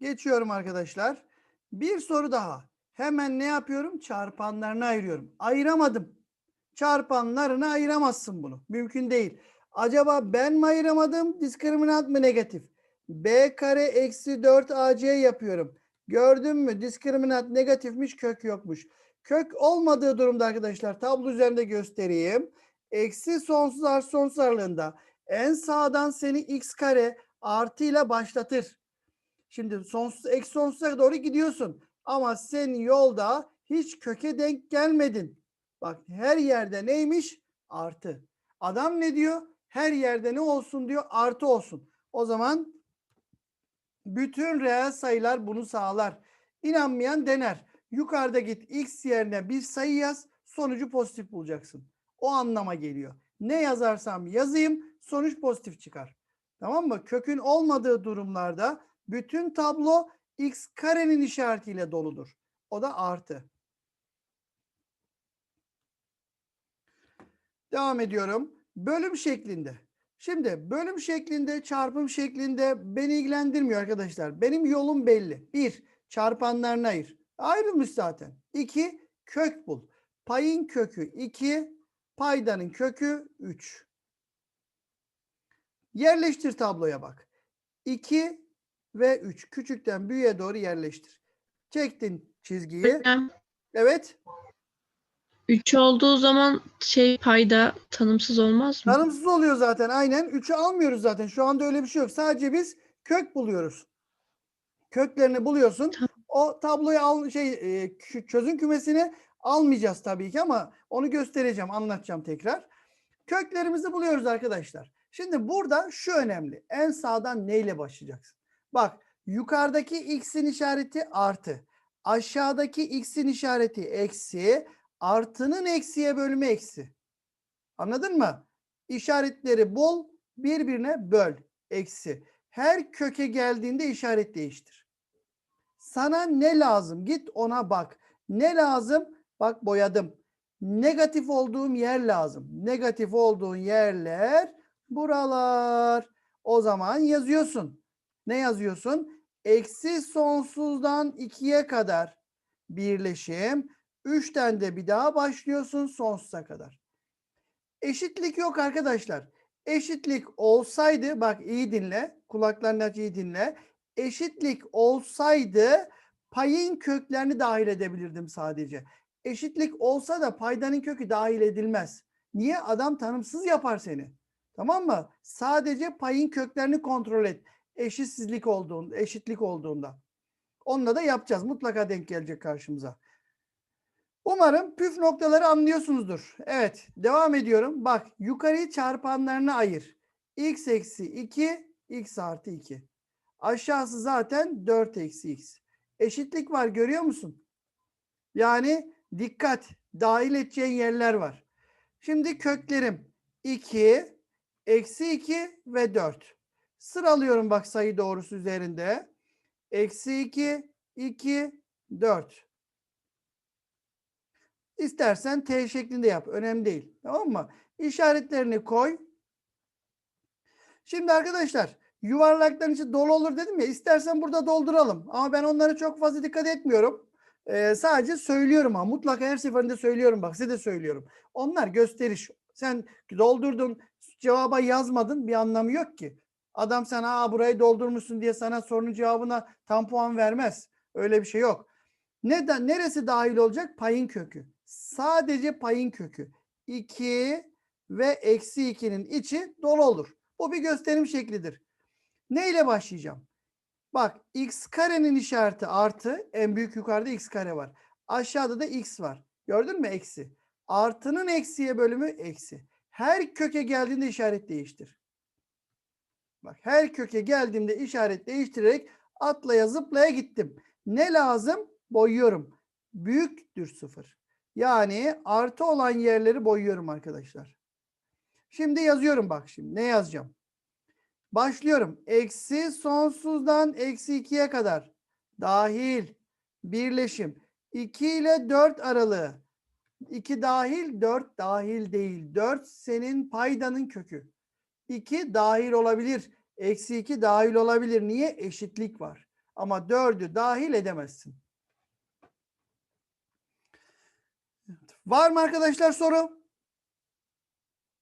Geçiyorum arkadaşlar. Bir soru daha. Hemen ne yapıyorum? Çarpanlarını ayırıyorum. Ayıramadım. Çarpanlarını ayıramazsın bunu. Mümkün değil. Acaba ben mi ayıramadım? Diskriminant mı negatif? B kare eksi 4 AC yapıyorum. Gördün mü? Diskriminant negatifmiş, kök yokmuş. Kök olmadığı durumda arkadaşlar tablo üzerinde göstereyim. Eksi sonsuz artı sonsuz aralığında en sağdan seni x kare artıyla başlatır. Şimdi sonsuz eksi sonsuza doğru gidiyorsun. Ama sen yolda hiç köke denk gelmedin. Bak her yerde neymiş? Artı. Adam ne diyor? Her yerde ne olsun diyor? Artı olsun. O zaman bütün reel sayılar bunu sağlar. İnanmayan dener. Yukarıda git x yerine bir sayı yaz. Sonucu pozitif bulacaksın. O anlama geliyor. Ne yazarsam yazayım sonuç pozitif çıkar. Tamam mı? Kökün olmadığı durumlarda bütün tablo x karenin işaretiyle doludur. O da artı. Devam ediyorum. Bölüm şeklinde. Şimdi bölüm şeklinde, çarpım şeklinde beni ilgilendirmiyor arkadaşlar. Benim yolum belli. Bir, çarpanlarını ayır. Ayrılmış zaten. İki, kök bul. Payın kökü 2, paydanın kökü 3. Yerleştir tabloya bak. 2 ve 3. Küçükten büyüğe doğru yerleştir. Çektin çizgiyi. Hocam Evet. 3 olduğu zaman şey payda tanımsız olmaz mı? Tanımsız oluyor zaten aynen. 3'ü almıyoruz zaten. Şu anda öyle bir şey yok. Sadece biz kök buluyoruz. Köklerini buluyorsun. O tabloyu al şey e, kü- çözüm kümesini almayacağız tabii ki ama onu göstereceğim, anlatacağım tekrar. Köklerimizi buluyoruz arkadaşlar. Şimdi burada şu önemli. En sağdan neyle başlayacaksın? Bak yukarıdaki x'in işareti artı. Aşağıdaki x'in işareti eksi. Artının eksiye bölümü eksi. Anladın mı? İşaretleri bul, birbirine böl. Eksi. Her köke geldiğinde işaret değiştir. Sana ne lazım? Git ona bak. Ne lazım? Bak boyadım. Negatif olduğum yer lazım. Negatif olduğun yerler buralar. O zaman yazıyorsun. Ne yazıyorsun? Eksi sonsuzdan ikiye kadar birleşim. Üçten de bir daha başlıyorsun sonsuza kadar. Eşitlik yok arkadaşlar. Eşitlik olsaydı bak iyi dinle. Kulaklarını aç iyi dinle. Eşitlik olsaydı payın köklerini dahil edebilirdim sadece. Eşitlik olsa da paydanın kökü dahil edilmez. Niye? Adam tanımsız yapar seni. Tamam mı? Sadece payın köklerini kontrol et. Eşitsizlik olduğunda, eşitlik olduğunda. Onunla da yapacağız. Mutlaka denk gelecek karşımıza. Umarım püf noktaları anlıyorsunuzdur. Evet, devam ediyorum. Bak, yukarıyı çarpanlarına ayır. x eksi 2, x artı 2. Aşağısı zaten 4 eksi x. Eşitlik var görüyor musun? Yani dikkat, dahil edeceğin yerler var. Şimdi köklerim 2, eksi 2 ve 4. Sıralıyorum bak sayı doğrusu üzerinde. Eksi 2, 2, 4. İstersen T şeklinde yap. Önemli değil. Tamam mı? İşaretlerini koy. Şimdi arkadaşlar yuvarlakların içi dolu olur dedim ya. İstersen burada dolduralım. Ama ben onlara çok fazla dikkat etmiyorum. Ee, sadece söylüyorum ama mutlaka her seferinde söylüyorum. Bak size de söylüyorum. Onlar gösteriş. Sen doldurdun cevaba yazmadın bir anlamı yok ki. Adam sana Aa, burayı doldurmuşsun diye sana sorunun cevabına tam puan vermez. Öyle bir şey yok. Neden? Neresi dahil olacak? Payın kökü. Sadece payın kökü. 2 ve eksi 2'nin içi dolu olur. Bu bir gösterim şeklidir. Ne ile başlayacağım? Bak x karenin işareti artı. En büyük yukarıda x kare var. Aşağıda da x var. Gördün mü? Eksi. Artının eksiye bölümü eksi. Her köke geldiğinde işaret değiştir. Bak her köke geldiğimde işaret değiştirerek atlaya zıplaya gittim. Ne lazım? Boyuyorum. Büyüktür sıfır. Yani artı olan yerleri boyuyorum arkadaşlar. Şimdi yazıyorum bak şimdi. Ne yazacağım? Başlıyorum. Eksi sonsuzdan eksi 2'ye kadar. Dahil. Birleşim. 2 ile 4 aralığı. 2 dahil, 4 dahil değil. 4 senin paydanın kökü. 2 dahil olabilir. Eksi 2 dahil olabilir. Niye? Eşitlik var. Ama 4'ü dahil edemezsin. Var mı arkadaşlar soru?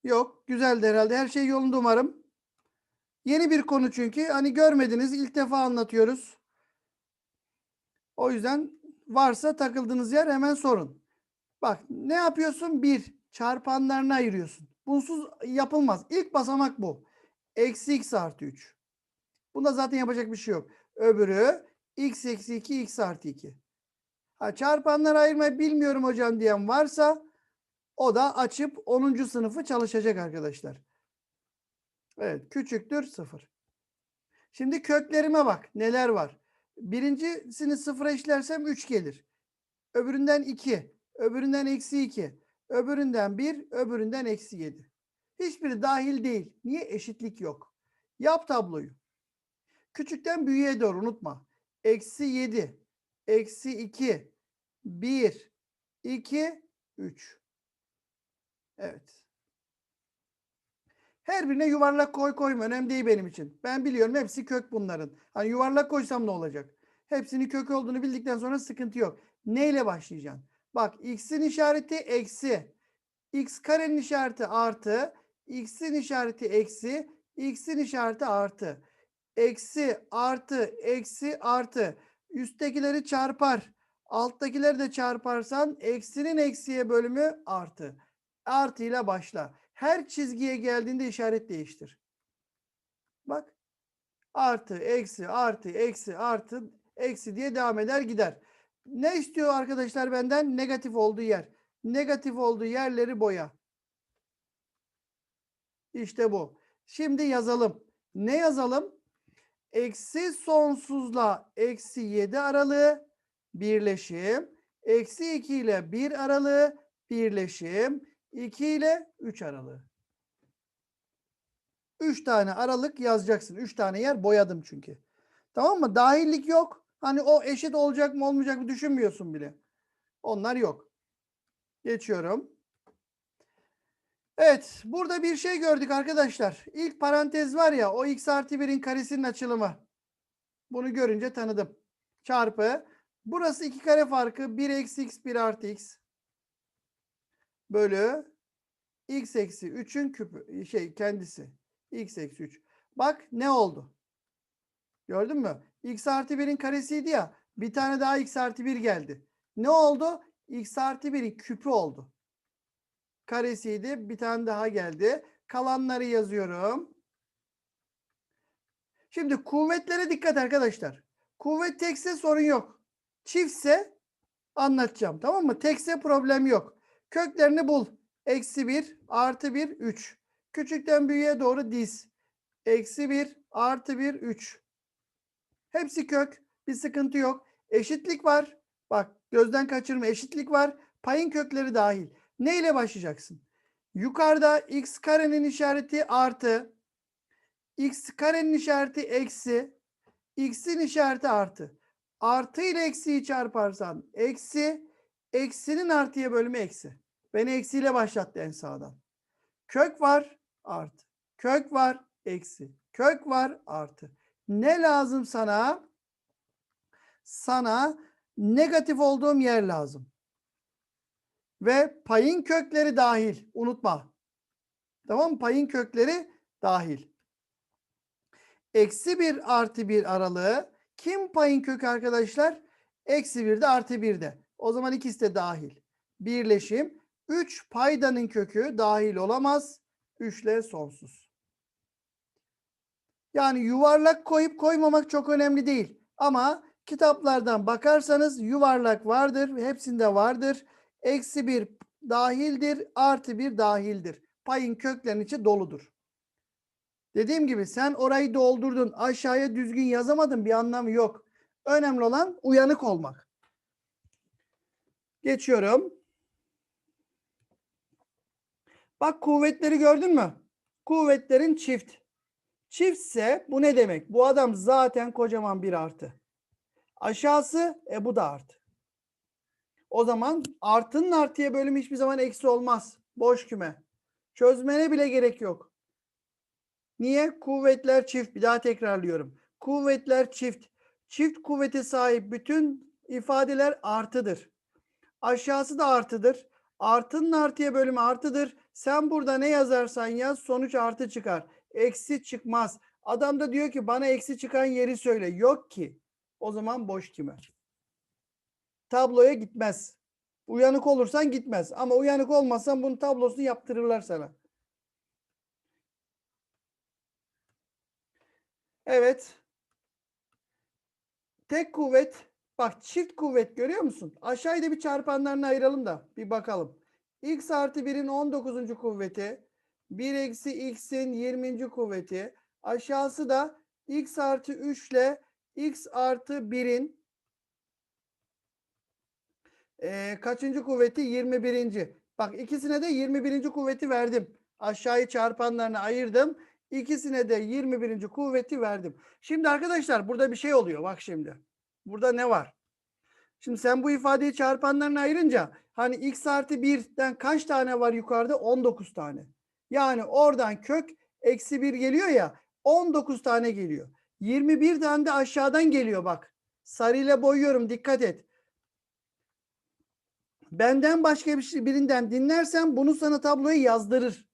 Yok. Güzeldi herhalde. Her şey yolunda umarım. Yeni bir konu çünkü. Hani görmediniz. ilk defa anlatıyoruz. O yüzden varsa takıldığınız yer hemen sorun. Bak ne yapıyorsun? Bir, çarpanlarını ayırıyorsun. Bunsuz yapılmaz. İlk basamak bu. Eksi x artı 3. Bunda zaten yapacak bir şey yok. Öbürü x eksi 2 x artı 2. Ha, çarpanları ayırmayı bilmiyorum hocam diyen varsa o da açıp 10. sınıfı çalışacak arkadaşlar. Evet küçüktür 0. Şimdi köklerime bak neler var. Birincisini sıfıra işlersem 3 gelir. Öbüründen 2. Öbüründen eksi 2. Öbüründen 1. Öbüründen eksi 7. Hiçbiri dahil değil. Niye? Eşitlik yok. Yap tabloyu. Küçükten büyüğe doğru unutma. Eksi 7. Eksi 2. 1. 2. 3. Evet. Her birine yuvarlak koy koyma. Önemli değil benim için. Ben biliyorum hepsi kök bunların. Hani yuvarlak koysam ne olacak? Hepsinin kök olduğunu bildikten sonra sıkıntı yok. Neyle başlayacaksın? Bak x'in işareti eksi. x karenin işareti artı. X'in işareti eksi. x'in işareti artı. Eksi artı eksi artı. Üsttekileri çarpar. Alttakileri de çarparsan eksinin eksiye bölümü artı. Artı ile başla. Her çizgiye geldiğinde işaret değiştir. Bak. Artı, eksi, artı, eksi, artı, eksi diye devam eder gider. Ne istiyor arkadaşlar benden? Negatif olduğu yer. Negatif olduğu yerleri boya. İşte bu. Şimdi yazalım. Ne yazalım? Eksi sonsuzla eksi 7 aralığı birleşim. Eksi 2 ile 1 aralığı birleşim. 2 ile 3 aralığı. 3 tane aralık yazacaksın. 3 tane yer boyadım çünkü. Tamam mı? Dahillik yok. Hani o eşit olacak mı olmayacak mı düşünmüyorsun bile. Onlar yok. Geçiyorum. Evet. Burada bir şey gördük arkadaşlar. İlk parantez var ya o x artı 1'in karesinin açılımı. Bunu görünce tanıdım. Çarpı. Burası iki kare farkı. 1 eksi x 1 artı x. Bölü. x eksi 3'ün küpü. Şey kendisi. x eksi 3. Bak ne oldu? Gördün mü? x artı 1'in karesiydi ya. Bir tane daha x artı 1 geldi. Ne oldu? x artı 1'in küpü oldu. Karesiydi. Bir tane daha geldi. Kalanları yazıyorum. Şimdi kuvvetlere dikkat arkadaşlar. Kuvvet tekse sorun yok. Çiftse anlatacağım. Tamam mı? Tekse problem yok. Köklerini bul. Eksi 1 artı 1 3. Küçükten büyüğe doğru diz. Eksi 1 artı 1 3. Hepsi kök. Bir sıkıntı yok. Eşitlik var. Bak gözden kaçırma. Eşitlik var. Payın kökleri dahil. Ne ile başlayacaksın? Yukarıda x karenin işareti artı. x karenin işareti eksi. x'in işareti artı. Artı ile eksiyi çarparsan eksi. Eksinin artıya bölümü eksi. Beni eksiyle başlattı en sağdan. Kök var artı. Kök var eksi. Kök var artı. Ne lazım sana? Sana negatif olduğum yer lazım. Ve payın kökleri dahil. Unutma. Tamam mı? Payın kökleri dahil. Eksi 1 artı 1 aralığı. Kim payın kökü arkadaşlar? Eksi 1'de artı 1'de. O zaman ikisi de dahil. Birleşim. 3 paydanın kökü dahil olamaz. 3 ile sonsuz. Yani yuvarlak koyup koymamak çok önemli değil. Ama kitaplardan bakarsanız yuvarlak vardır. Hepsinde vardır. Eksi 1 dahildir. Artı 1 dahildir. Payın köklerinin içi doludur. Dediğim gibi sen orayı doldurdun. Aşağıya düzgün yazamadın bir anlamı yok. Önemli olan uyanık olmak. Geçiyorum. Bak kuvvetleri gördün mü? Kuvvetlerin çift. Çiftse bu ne demek? Bu adam zaten kocaman bir artı. Aşağısı e bu da artı. O zaman artının artıya bölümü hiçbir zaman eksi olmaz. Boş küme. Çözmene bile gerek yok. Niye? Kuvvetler çift. Bir daha tekrarlıyorum. Kuvvetler çift. Çift kuvvete sahip bütün ifadeler artıdır. Aşağısı da artıdır. Artının artıya bölümü artıdır. Sen burada ne yazarsan yaz sonuç artı çıkar. Eksi çıkmaz. Adam da diyor ki bana eksi çıkan yeri söyle. Yok ki. O zaman boş kimer. Tabloya gitmez. Uyanık olursan gitmez. Ama uyanık olmazsan bunun tablosunu yaptırırlar sana. Evet. Tek kuvvet. Bak çift kuvvet görüyor musun? Aşağıya da bir çarpanlarını ayıralım da bir bakalım. X artı 1'in 19. kuvveti. 1 eksi x'in 20. kuvveti. Aşağısı da x artı 3 ile x artı 1'in eee, kaçıncı kuvveti? 21. Bak ikisine de 21. kuvveti verdim. Aşağıyı çarpanlarına ayırdım. İkisine de 21. kuvveti verdim. Şimdi arkadaşlar burada bir şey oluyor. Bak şimdi. Burada ne var? Şimdi sen bu ifadeyi çarpanlarına ayırınca hani x artı 1'den kaç tane var yukarıda? 19 tane. Yani oradan kök eksi 1 geliyor ya 19 tane geliyor. 21 tane de aşağıdan geliyor bak. Sarıyla boyuyorum dikkat et. Benden başka bir şey birinden dinlersen bunu sana tabloya yazdırır.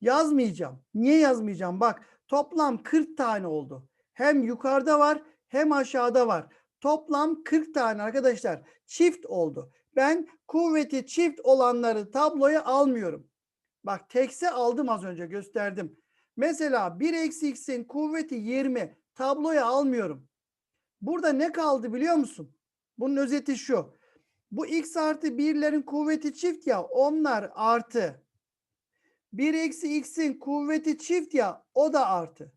Yazmayacağım. Niye yazmayacağım? Bak toplam 40 tane oldu. Hem yukarıda var hem aşağıda var. Toplam 40 tane arkadaşlar. Çift oldu. Ben kuvveti çift olanları tabloya almıyorum. Bak tekse aldım az önce gösterdim. Mesela 1 eksi x'in kuvveti 20 tabloya almıyorum. Burada ne kaldı biliyor musun? Bunun özeti şu. Bu x artı 1'lerin kuvveti çift ya onlar artı. 1 eksi x'in kuvveti çift ya o da artı.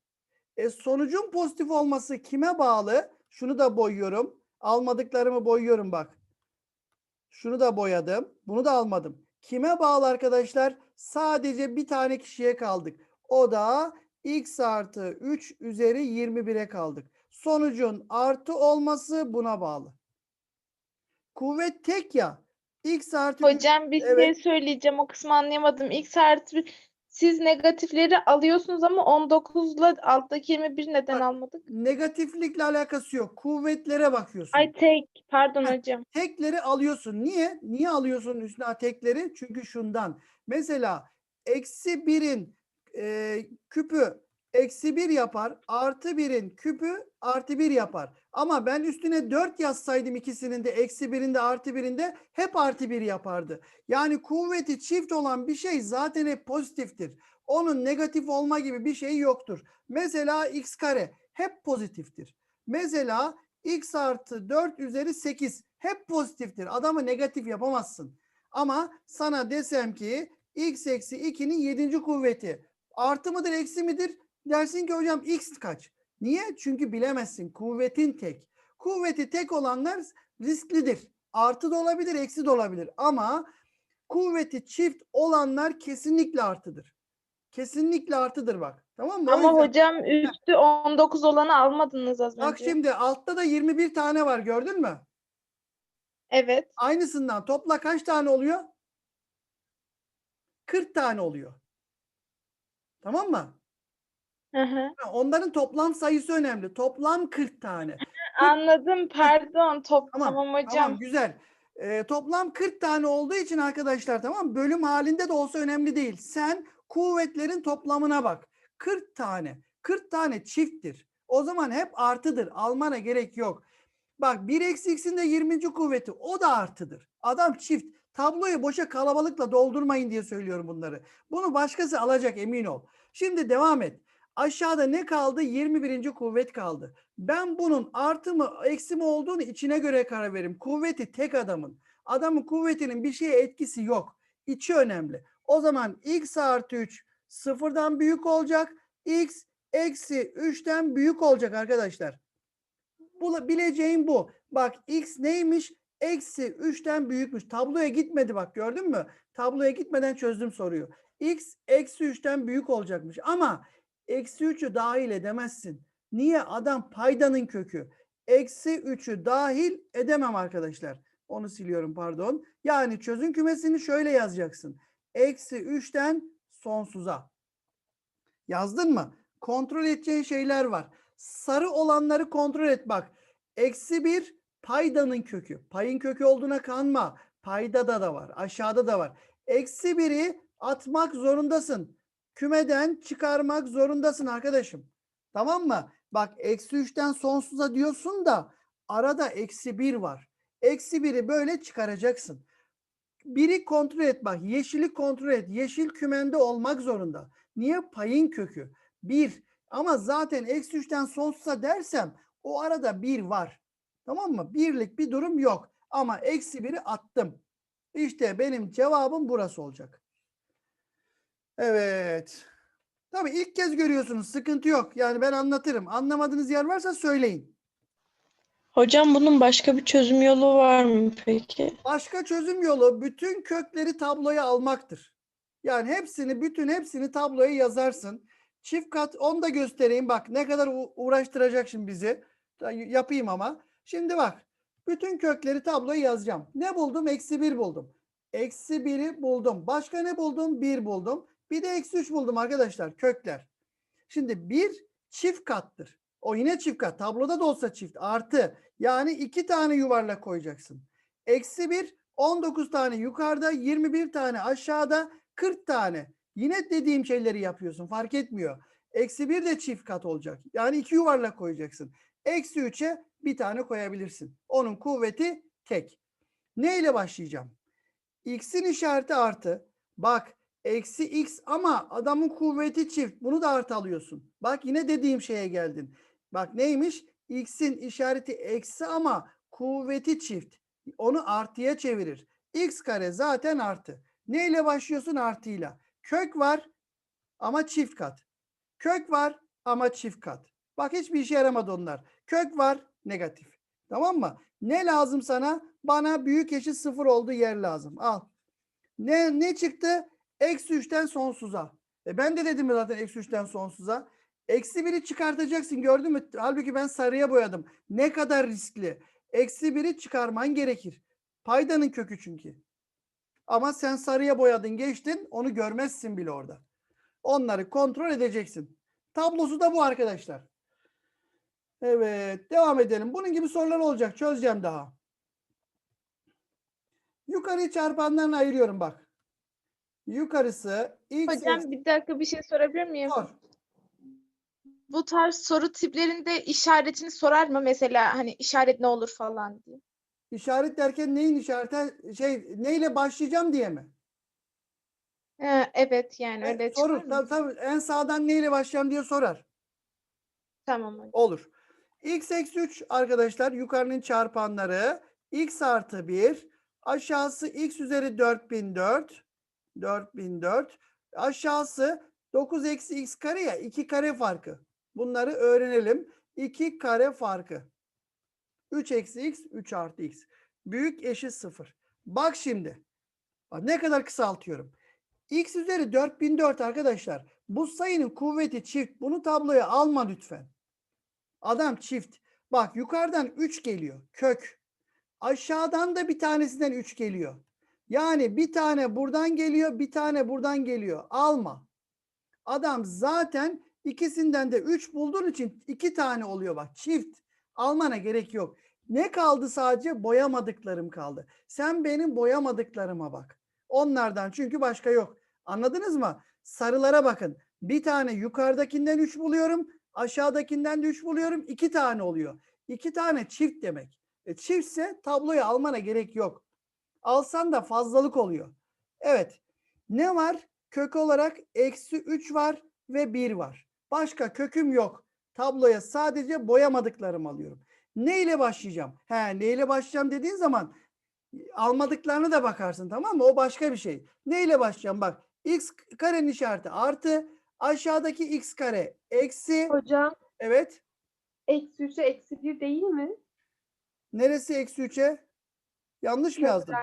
E sonucun pozitif olması kime bağlı? Şunu da boyuyorum. Almadıklarımı boyuyorum bak. Şunu da boyadım. Bunu da almadım. Kime bağlı arkadaşlar? Sadece bir tane kişiye kaldık. O da x artı 3 üzeri 21'e kaldık. Sonucun artı olması buna bağlı. Kuvvet tek ya. x artı Hocam bir Evet. şey söyleyeceğim. O kısmı anlayamadım. X artı siz negatifleri alıyorsunuz ama 19'la alttaki 21 neden Bak, almadık? negatiflikle alakası yok. Kuvvetlere bakıyorsun. Ay tek. Pardon Heh. hocam. Tekleri alıyorsun. Niye? Niye alıyorsun üstüne tekleri? Çünkü şundan. Mesela eksi birin e, küpü eksi bir yapar. Artı birin küpü artı bir yapar. Ama ben üstüne dört yazsaydım ikisinin de eksi birinde artı birinde hep artı bir yapardı. Yani kuvveti çift olan bir şey zaten hep pozitiftir. Onun negatif olma gibi bir şey yoktur. Mesela x kare hep pozitiftir. Mesela x artı 4 üzeri 8 hep pozitiftir. Adamı negatif yapamazsın. Ama sana desem ki x eksi 2'nin 7. kuvveti artı mıdır eksi midir? Dersin ki hocam x kaç? Niye? Çünkü bilemezsin. Kuvvetin tek. Kuvveti tek olanlar risklidir. Artı da olabilir, eksi de olabilir. Ama kuvveti çift olanlar kesinlikle artıdır. Kesinlikle artıdır bak. Tamam mı? Ama yüzden- hocam üstü 19 olanı almadınız az Bak önce. şimdi altta da 21 tane var gördün mü? Evet. Aynısından topla kaç tane oluyor? 40 tane oluyor. Tamam mı? Onların toplam sayısı önemli. Toplam 40 tane. Anladım. Pardon. Top Tamam, hocam. Tamam güzel. Ee, toplam 40 tane olduğu için arkadaşlar tamam bölüm halinde de olsa önemli değil. Sen kuvvetlerin toplamına bak. 40 tane. 40 tane çifttir. O zaman hep artıdır. Almana gerek yok. Bak 1 eksi x'in de 20. kuvveti o da artıdır. Adam çift. Tabloyu boşa kalabalıkla doldurmayın diye söylüyorum bunları. Bunu başkası alacak emin ol. Şimdi devam et. Aşağıda ne kaldı? 21. kuvvet kaldı. Ben bunun artı mı eksi mi olduğunu içine göre karar veririm. Kuvveti tek adamın. Adamın kuvvetinin bir şeye etkisi yok. İçi önemli. O zaman x artı 3 sıfırdan büyük olacak. x eksi 3'ten büyük olacak arkadaşlar. Bu, bileceğim bu. Bak x neymiş? Eksi 3'ten büyükmüş. Tabloya gitmedi bak gördün mü? Tabloya gitmeden çözdüm soruyu. x eksi 3'ten büyük olacakmış. Ama eksi 3'ü dahil edemezsin. Niye? Adam paydanın kökü. Eksi 3'ü dahil edemem arkadaşlar. Onu siliyorum pardon. Yani çözüm kümesini şöyle yazacaksın. Eksi 3'ten sonsuza. Yazdın mı? Kontrol edeceğin şeyler var. Sarı olanları kontrol et bak. Eksi 1 paydanın kökü. Payın kökü olduğuna kanma. Paydada da var. Aşağıda da var. Eksi 1'i atmak zorundasın. Kümeden çıkarmak zorundasın arkadaşım. Tamam mı? Bak eksi 3'ten sonsuza diyorsun da arada eksi 1 var. Eksi 1'i böyle çıkaracaksın. Biri kontrol et bak. Yeşili kontrol et. Yeşil kümende olmak zorunda. Niye? Payın kökü. 1. Ama zaten eksi 3'ten sonsuza dersem o arada 1 var. Tamam mı? Birlik bir durum yok. Ama eksi 1'i attım. İşte benim cevabım burası olacak. Evet. Tabii ilk kez görüyorsunuz. Sıkıntı yok. Yani ben anlatırım. Anlamadığınız yer varsa söyleyin. Hocam bunun başka bir çözüm yolu var mı peki? Başka çözüm yolu bütün kökleri tabloya almaktır. Yani hepsini, bütün hepsini tabloya yazarsın. Çift kat onu da göstereyim. Bak ne kadar uğraştıracak şimdi bizi. Yapayım ama. Şimdi bak. Bütün kökleri tabloya yazacağım. Ne buldum? Eksi 1 buldum. Eksi 1'i buldum. Başka ne buldum? 1 buldum. Bir de eksi 3 buldum arkadaşlar. Kökler. Şimdi 1 çift kattır. O yine çift kat. Tabloda da olsa çift. Artı. Yani iki tane yuvarlak koyacaksın. Eksi 1 19 tane yukarıda 21 tane aşağıda 40 tane. Yine dediğim şeyleri yapıyorsun fark etmiyor. Eksi 1 de çift kat olacak. Yani iki yuvarlak koyacaksın. Eksi 3'e bir tane koyabilirsin. Onun kuvveti tek. Ne ile başlayacağım? X'in işareti artı. Bak eksi x ama adamın kuvveti çift. Bunu da artı alıyorsun. Bak yine dediğim şeye geldin. Bak neymiş? X'in işareti eksi ama kuvveti çift. Onu artıya çevirir. X kare zaten artı. Ne ile başlıyorsun? Artıyla. Kök var ama çift kat. Kök var ama çift kat. Bak hiçbir işe yaramadı onlar. Kök var negatif. Tamam mı? Ne lazım sana? Bana büyük eşit sıfır olduğu yer lazım. Al. Ne, ne çıktı? Eksi 3'ten sonsuza. E ben de dedim zaten eksi 3'ten sonsuza. Eksi 1'i çıkartacaksın gördün mü? Halbuki ben sarıya boyadım. Ne kadar riskli. Eksi 1'i çıkarman gerekir. Paydanın kökü çünkü. Ama sen sarıya boyadın geçtin onu görmezsin bile orada. Onları kontrol edeceksin. Tablosu da bu arkadaşlar. Evet devam edelim. Bunun gibi sorular olacak. Çözeceğim daha. Yukarıyı çarpanlarına ayırıyorum bak. Yukarısı x Hocam bir dakika bir şey sorabilir miyim? Sor. Bu tarz soru tiplerinde işaretini sorar mı mesela hani işaret ne olur falan diye. İşaret derken neyin işareti? Şey neyle başlayacağım diye mi? Ha, evet yani E, öyle sorur. çıkar mı? Tabii, tabii. En sağdan neyle başlayacağım diye sorar. Tamam hocam. Olur. x eksi 3 arkadaşlar yukarının çarpanları x artı 1 aşağısı x üzeri 4004 4004 aşağısı 9 eksi x kare ya 2 kare farkı. Bunları öğrenelim. 2 kare farkı. 3 eksi x 3 artı x. Büyük eşit 0. Bak şimdi. Bak ne kadar kısaltıyorum. x üzeri 4004 arkadaşlar. Bu sayının kuvveti çift. Bunu tabloya alma lütfen. Adam çift. Bak yukarıdan 3 geliyor. Kök. Aşağıdan da bir tanesinden 3 geliyor. Yani bir tane buradan geliyor, bir tane buradan geliyor. Alma. Adam zaten ikisinden de 3 bulduğun için 2 tane oluyor bak. Çift. Almana gerek yok. Ne kaldı sadece? Boyamadıklarım kaldı. Sen benim boyamadıklarıma bak. Onlardan çünkü başka yok. Anladınız mı? Sarılara bakın. Bir tane yukarıdakinden 3 buluyorum. Aşağıdakinden de 3 buluyorum. 2 tane oluyor. 2 tane çift demek. E, çiftse tabloyu almana gerek yok. Alsan da fazlalık oluyor. Evet. Ne var? Kök olarak eksi 3 var ve 1 var. Başka köküm yok. Tabloya sadece boyamadıklarımı alıyorum. Ne ile başlayacağım? He, ne ile başlayacağım dediğin zaman almadıklarına da bakarsın tamam mı? O başka bir şey. Ne ile başlayacağım? Bak x karenin işareti artı aşağıdaki x kare eksi Hocam evet. eksi 3'e eksi 1 değil mi? Neresi eksi 3'e? Yanlış mı yazdım?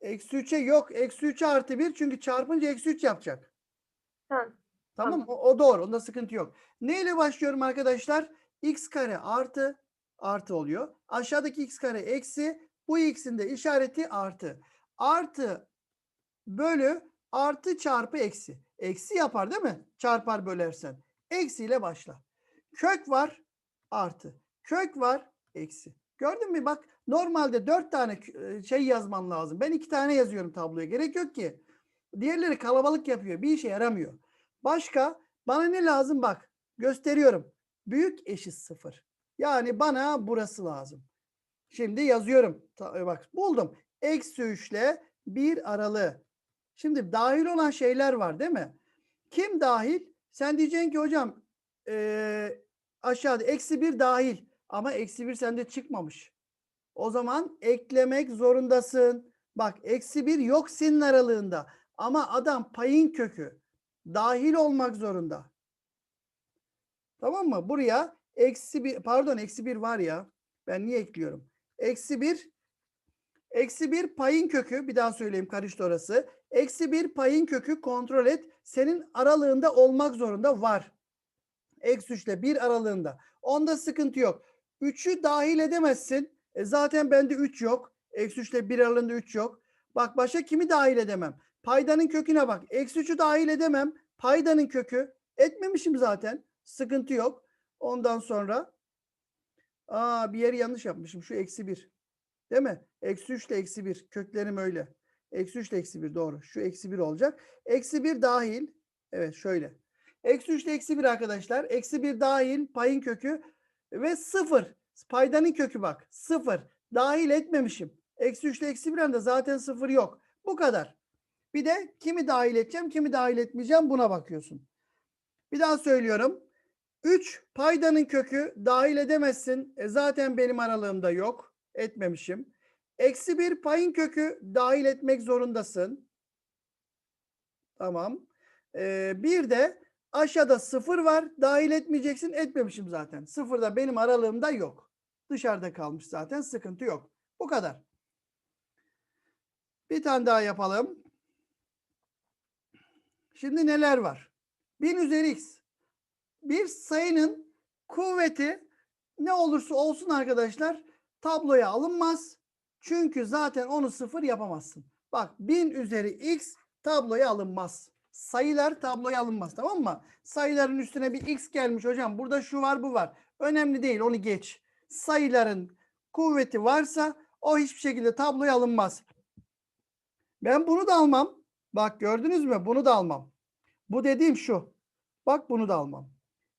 Eksi 3'e yok. Eksi 3'e artı 1 çünkü çarpınca eksi 3 yapacak. Ha, Tamam? Tamam. O, o doğru. Onda sıkıntı yok. Ne ile başlıyorum arkadaşlar? x kare artı artı oluyor. Aşağıdaki x kare eksi bu x'in de işareti artı. Artı bölü artı çarpı eksi. Eksi yapar değil mi? Çarpar bölersen. Eksiyle başla. Kök var artı. Kök var eksi. Gördün mü? Bak normalde dört tane e, şey yazman lazım. Ben iki tane yazıyorum tabloya. Gerek yok ki. Diğerleri kalabalık yapıyor. Bir işe yaramıyor. Başka bana ne lazım? Bak gösteriyorum. Büyük eşit sıfır. Yani bana burası lazım. Şimdi yazıyorum. E, bak buldum. Eksi 3 ile 1 aralığı. Şimdi dahil olan şeyler var değil mi? Kim dahil? Sen diyeceksin ki hocam eee, aşağıda eksi 1 dahil. Ama eksi 1 sende çıkmamış. O zaman eklemek zorundasın. Bak eksi 1 yok senin aralığında. Ama adam payın kökü. Dahil olmak zorunda. Tamam mı? Buraya eksi 1 pardon eksi 1 var ya. Ben niye ekliyorum? Eksi 1 Eksi 1 payın kökü bir daha söyleyeyim karıştı orası. Eksi 1 payın kökü kontrol et. Senin aralığında olmak zorunda var. Eksi 3 ile 1 aralığında. Onda sıkıntı yok. 3'ü dahil edemezsin. E zaten bende 3 yok. Eksi 3 ile 1 aralığında 3 yok. Bak başka kimi dahil edemem? Paydanın köküne bak. Eksi 3'ü dahil edemem. Paydanın kökü. Etmemişim zaten. Sıkıntı yok. Ondan sonra aa bir yeri yanlış yapmışım. Şu eksi 1. Değil mi? Eksi 3 ile eksi 1. Köklerim öyle. Eksi 3 ile eksi 1 doğru. Şu eksi 1 olacak. Eksi 1 dahil. Evet şöyle. Eksi 3 ile eksi 1 arkadaşlar. Eksi 1 dahil payın kökü ve 0. Paydanın kökü bak. 0. Dahil etmemişim. Eksi 3 ile eksi 1'den de zaten 0 yok. Bu kadar. Bir de kimi dahil edeceğim, kimi dahil etmeyeceğim buna bakıyorsun. Bir daha söylüyorum. 3 paydanın kökü dahil edemezsin. E zaten benim aralığımda yok. Etmemişim. Eksi 1 payın kökü dahil etmek zorundasın. Tamam. Ee, bir de aşağıda 0 var. Dahil etmeyeceksin. Etmemişim zaten. 0 da benim aralığımda yok. Dışarıda kalmış zaten. Sıkıntı yok. Bu kadar. Bir tane daha yapalım. Şimdi neler var? 1000 üzeri x. Bir sayının kuvveti ne olursa olsun arkadaşlar tabloya alınmaz. Çünkü zaten onu sıfır yapamazsın. Bak 1000 üzeri x tabloya alınmaz. Sayılar tabloya alınmaz tamam mı? Sayıların üstüne bir x gelmiş hocam. Burada şu var bu var. Önemli değil onu geç. Sayıların kuvveti varsa o hiçbir şekilde tabloya alınmaz. Ben bunu da almam. Bak gördünüz mü? Bunu da almam. Bu dediğim şu. Bak bunu da almam.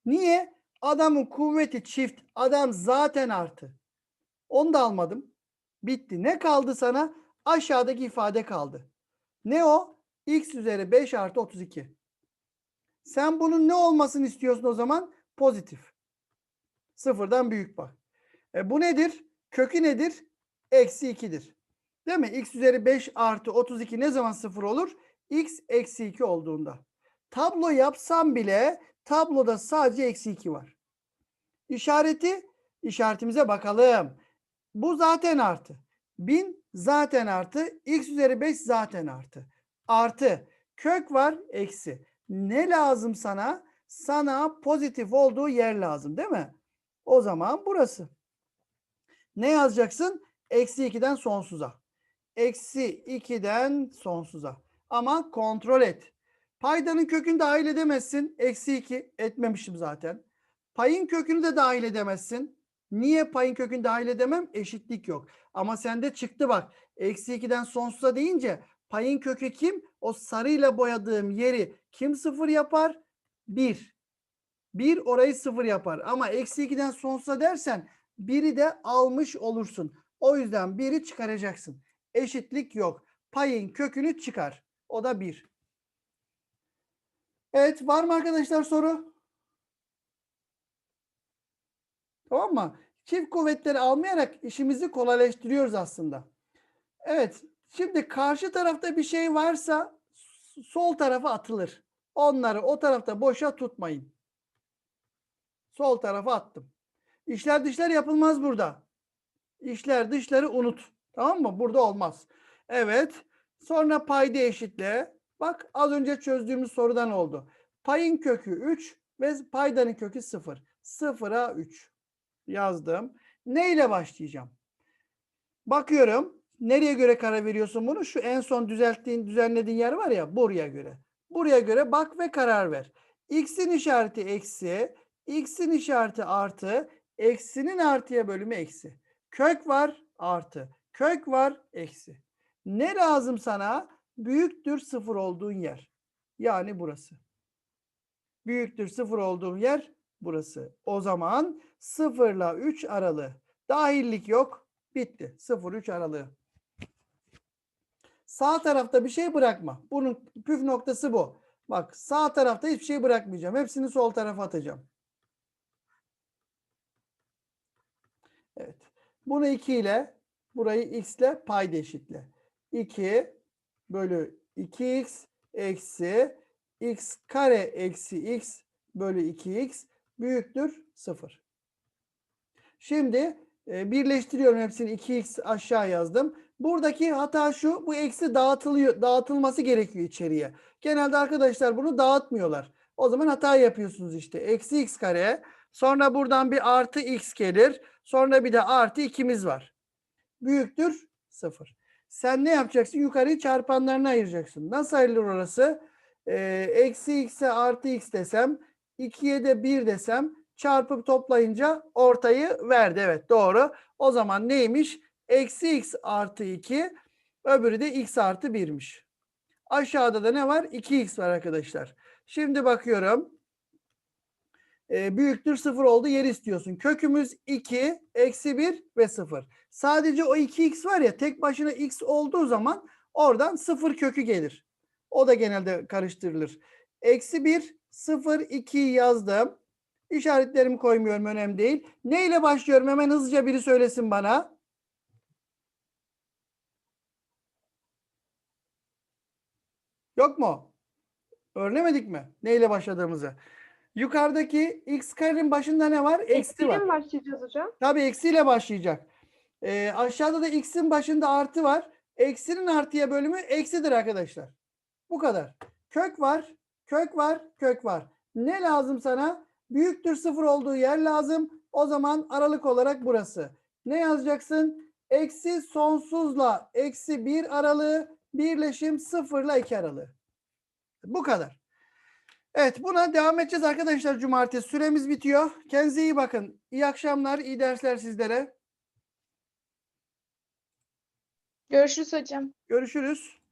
Niye? Adamın kuvveti çift. Adam zaten artı. Onu da almadım. Bitti. Ne kaldı sana? Aşağıdaki ifade kaldı. Ne o? x üzeri 5 artı 32. Sen bunun ne olmasını istiyorsun o zaman? Pozitif. Sıfırdan büyük bak. E bu nedir? Kökü nedir? Eksi 2'dir. Değil mi? x üzeri 5 artı 32 ne zaman sıfır olur? x eksi 2 olduğunda. Tablo yapsam bile tabloda sadece eksi 2 var. İşareti, işaretimize bakalım. Bu zaten artı. 1000 zaten artı. X üzeri 5 zaten artı. Artı. Kök var eksi. Ne lazım sana? Sana pozitif olduğu yer lazım değil mi? O zaman burası. Ne yazacaksın? Eksi 2'den sonsuza. Eksi 2'den sonsuza. Ama kontrol et. Paydanın kökünü dahil edemezsin. Eksi 2 etmemişim zaten. Payın kökünü de dahil edemezsin. Niye payın kökünü dahil edemem? Eşitlik yok. Ama sende çıktı bak. Eksi 2'den sonsuza deyince payın kökü kim? O sarıyla boyadığım yeri kim sıfır yapar? 1. 1 orayı sıfır yapar. Ama eksi 2'den sonsuza dersen 1'i de almış olursun. O yüzden 1'i çıkaracaksın. Eşitlik yok. Payın kökünü çıkar. O da 1. Evet var mı arkadaşlar soru? Tamam mı? Çift kuvvetleri almayarak işimizi kolaylaştırıyoruz aslında. Evet. Şimdi karşı tarafta bir şey varsa sol tarafa atılır. Onları o tarafta boşa tutmayın. Sol tarafa attım. İşler dışlar yapılmaz burada. İşler dışları unut. Tamam mı? Burada olmaz. Evet. Sonra payda eşitle. Bak az önce çözdüğümüz sorudan oldu. Payın kökü 3 ve paydanın kökü 0. 0'a 3 yazdım. Ne ile başlayacağım? Bakıyorum. Nereye göre karar veriyorsun bunu? Şu en son düzelttiğin, düzenlediğin yer var ya buraya göre. Buraya göre bak ve karar ver. X'in işareti eksi, X'in işareti artı, Eksinin artıya bölümü eksi. Kök var artı. Kök var eksi. Ne lazım sana? Büyüktür sıfır olduğun yer. Yani burası. Büyüktür sıfır olduğun yer burası. O zaman 0 ile 3 aralığı. Dahillik yok. Bitti. 0-3 aralığı. Sağ tarafta bir şey bırakma. Bunun püf noktası bu. Bak sağ tarafta hiçbir şey bırakmayacağım. Hepsini sol tarafa atacağım. Evet. Bunu 2 ile burayı x ile payda eşitle. 2 bölü 2x eksi x kare eksi x bölü 2x büyüktür 0. Şimdi e, birleştiriyorum hepsini 2x aşağı yazdım. Buradaki hata şu bu eksi dağıtılıyor dağıtılması gerekiyor içeriye. Genelde arkadaşlar bunu dağıtmıyorlar. O zaman hata yapıyorsunuz işte. Eksi x kare sonra buradan bir artı x gelir. Sonra bir de artı 2'miz var. Büyüktür 0. Sen ne yapacaksın? Yukarıyı çarpanlarına ayıracaksın. Nasıl ayrılır orası? Ee, eksi x'e artı x desem 2'ye de 1 desem çarpıp toplayınca ortayı verdi. Evet doğru. O zaman neymiş? Eksi x artı 2 öbürü de x artı 1'miş. Aşağıda da ne var? 2x var arkadaşlar. Şimdi bakıyorum. Ee, büyüktür 0 oldu yer istiyorsun. Kökümüz 2, eksi 1 ve 0. Sadece o 2x var ya tek başına x olduğu zaman oradan 0 kökü gelir. O da genelde karıştırılır. Eksi 1, 0, 2 yazdım. İşaretlerimi koymuyorum önemli değil. Ne ile başlıyorum? Hemen hızlıca biri söylesin bana. Yok mu? Öğrenemedik mi? Ne ile başladığımızı? Yukarıdaki x karenin başında ne var? Eksi Eksiyle var. mi başlayacağız hocam? Tabii eksiyle başlayacak. Ee, aşağıda da x'in başında artı var. Eksinin artıya bölümü eksidir arkadaşlar. Bu kadar. Kök var, kök var, kök var. Ne lazım sana? Büyüktür sıfır olduğu yer lazım. O zaman aralık olarak burası. Ne yazacaksın? Eksi sonsuzla eksi bir aralığı birleşim sıfırla iki aralığı. Bu kadar. Evet buna devam edeceğiz arkadaşlar cumartesi. Süremiz bitiyor. Kendinize iyi bakın. İyi akşamlar, iyi dersler sizlere. Görüşürüz hocam. Görüşürüz.